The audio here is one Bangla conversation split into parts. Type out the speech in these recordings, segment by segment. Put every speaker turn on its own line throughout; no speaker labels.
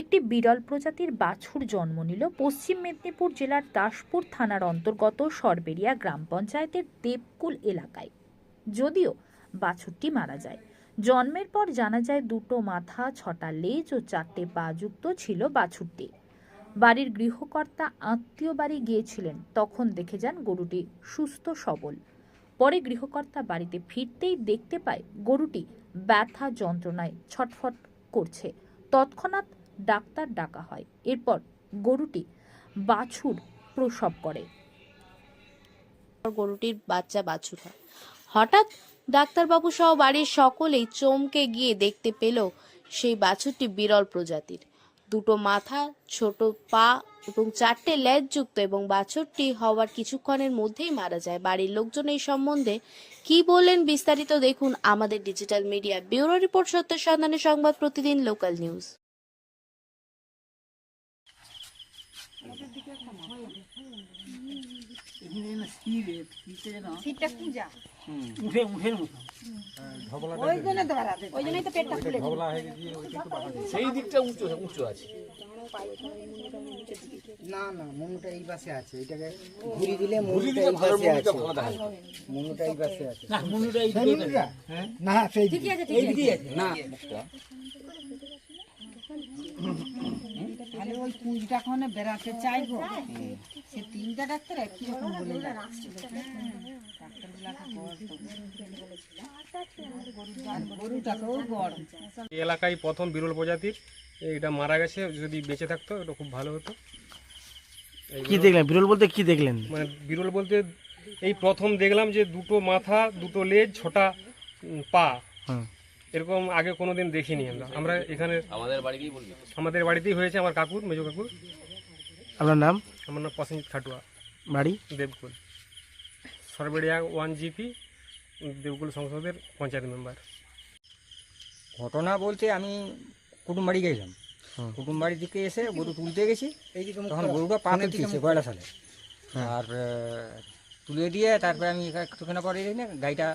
একটি বিরল প্রজাতির বাছুর জন্ম নিল পশ্চিম মেদিনীপুর জেলার দাসপুর থানার অন্তর্গত সরবেরিয়া গ্রাম পঞ্চায়েতের দেবকুল এলাকায়। যদিও বাছুরটি মারা যায়। জন্মের পর জানা যায় দুটো মাথা, ছটা লেজ ও চারটে পা যুক্ত ছিল বাছুরটি। বাড়ির গৃহকর্তা আত্মীয় বাড়ি গিয়েছিলেন, তখন দেখে যান গরুটি সুস্থ সবল। পরে গৃহকর্তা বাড়িতে ফিরতেই দেখতে পায় গরুটি ব্যথা যন্ত্রণায় ছটফট করছে। তৎক্ষণাৎ ডাক্তার ডাকা হয়। এরপর গরুটি বাছুর প্রসব করে।
গরুটির বাচ্চা বাছুর হয়। হঠাৎ ডাক্তারবাবু সহ বাড়ির সকলেই চমকে গিয়ে দেখতে পেল সেই বাছুরটি বিরল প্রজাতির। দুটো মাথা, ছোট পা এবং চারটে লেজ যুক্ত এবং বাছুরটি হওয়ার কিছুক্ষণের মধ্যেই মারা যায়। বাড়ির লোকজন এই সম্বন্ধে কি বললেন বিস্তারিত দেখুন আমাদের ডিজিটাল মিডিয়া ব্যুরো রিপোর্ট সত্য সন্ধানের সংবাদ প্রতিদিন লোকাল নিউজ।
শীতটা পূজা।
উঠে উঠে মতো
ওই জন্য তো বাড়াতে ওই জন্যই তো পেটটা ফুলে
সেই দিকটা উঁচু উঁচু আছে।
না না মনুটা এই পাশে আছে। এটাকে ঘুরি দিলে মনুটা এই পাশে আছে।
ভালো দেখা যায়
মনুটা এই পাশে আছে।
না মনুটা এই
না সেই দিকে। আছে। না।
তাহলে ওই পুঁজটা কোনে বেড়াতে চাইব সে তিনটা ডাক্তার একই রকম বলে
এলাকায় প্রথম বিরল প্রজাতির এটা মারা গেছে যদি বেঁচে থাকতো এটা খুব ভালো হতো।
কি দেখলেন? বিরল বলতে কি দেখলেন?
মানে বিরল বলতে এই প্রথম দেখলাম যে দুটো মাথা দুটো লেজ ছোটা পা।
হুম।
এরকম আগে কোনোদিন দেখিনি আমরা। আমরা এখানে
আমাদের বাড়িতেই বলবি।
আমাদের বাড়িতেই হয়েছে আমার কাকুর মেজো কাকুর।
আপনার নাম?
আমার নাম প্রসেনজিৎ খাটুয়া।
বাড়ি?
দেবকুল। সরবেড়িয়া ওয়ান জিপি দেবকুল সংসদের পঞ্চায়েত মেম্বার।
ঘটনা বলতে আমি কুটুম বাড়ি গেছিলাম।
হুম।
কুটুম বাড়ি থেকে এসে গরু তুলতে গেছি। তখন গরুটা পা
দিয়েছে
পয়লা সালে। আর তুলে দিয়ে তারপরে আমি একটুখানি পরে না গাড়িটা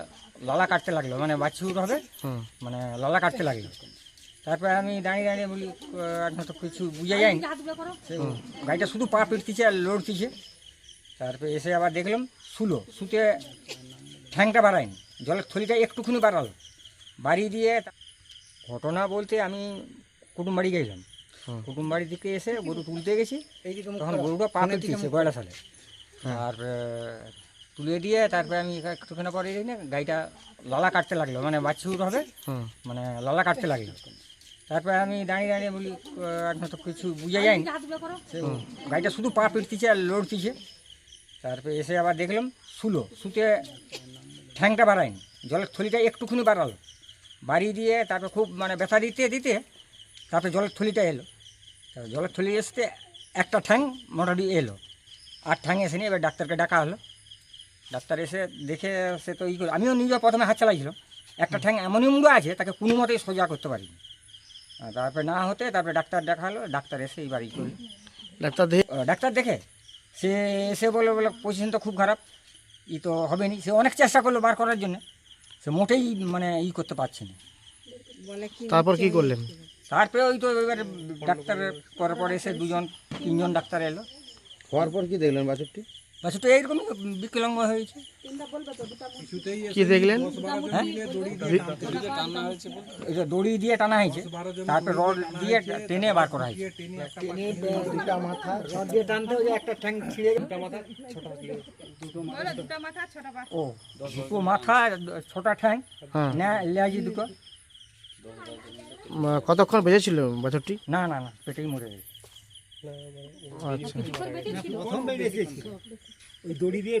লালা কাটতে লাগল মানে বাছুর হবে। মানে লালা কাটতে লাগল। তারপরে আমি দাঁড়িয়ে দাঁড়িয়ে বলি এখন তো কিছু বুঝে যায়নি। গাড়িটা শুধু পা পিটতিছে আর লড়তিছে। তারপরে এসে আবার দেখলাম শুলো শুতে ঠ্যাংটা বাড়ায়নি। জলের থলিটা একটুখানি বাড়ালো। বাড়ি দিয়ে ঘটনা বলতে আমি কুটুম বাড়ি গেছিলাম। কুটুম বাড়ি থেকে এসে গরু তুলতে গেছি। তখন গরুটা পা
দিকে
পেলতেছে
মুখ
সালে।
হ্যাঁ।
আর তুলে দিয়ে তারপরে আমি একটুখানি পরে না গাড়িটা লালা কাটতে লাগল মানে বাছুর হবে মানে লালা কাটতে লাগল। তারপরে আমি দাঁড়িয়ে দাঁড়িয়ে বলি এখন তো কিছু বুঝে যায়নি? গাড়িটা শুধু পা পিটতিছে আর লড়তিছে। তারপরে এসে আবার দেখলাম শুলো শুতে ঠ্যাংটা বাড়ায়নি জলের থলিটা একটুখানি বাড়ালো। বাড়িয়ে দিয়ে তারপর খুব মানে ব্যথা দিতে দিতে তারপরে জলের থলিটা এলো। তারপর জলের থলি আসতে একটা ঠ্যাং মোটামুটি এলো। আর ঠ্যাং এসে নিয়ে এবার ডাক্তারকে ডাকা হলো। ডাক্তার এসে দেখে সে তো ই করে আমিও নিজে প্রথমে হাত চালাইছিলাম একটা ঠ্যাং এমনই মুড়ো আছে তাকে কোনো মতেই সোজা করতে পারিনি। তারপরে না হতে তারপরে ডাক্তার দেখাল ডাক্তার এসে এই বাড়ি করল।
ডাক্তার দেখে
ডাক্তার দেখে সে এসে বলে বলে পজিশন তো খুব খারাপ ই তো হবে নি সে অনেক চেষ্টা করল বার করার জন্য সে মোটেই মানে ই করতে পারছে না।
তারপর কি করলেন?
তারপরে ওই তো এবার ডাক্তার পরে পরে এসে দুজন তিনজন ডাক্তার এলো।
হওয়ার পর কি দেখলেন বাছুরটি?
বাচ্চা তো এইরকম বিকলাঙ্গ হয়েছে।
কি দেখলেন?
হ্যাঁ? এই যে দড়ি দিয়ে টানা হয়েছে। তারপরে রড দিয়ে টেনে বার করা হয়েছে। ও দুটো মাথা ছোটা ঠ্যাং
হ্যাঁ।
না লেজি দুটো।
কতক্ষণ বেজেছিল বাছরটি?
না না না পেটেই মরে গেছে।
আচ্ছা।
প্রথম ওই দড়ি দিয়ে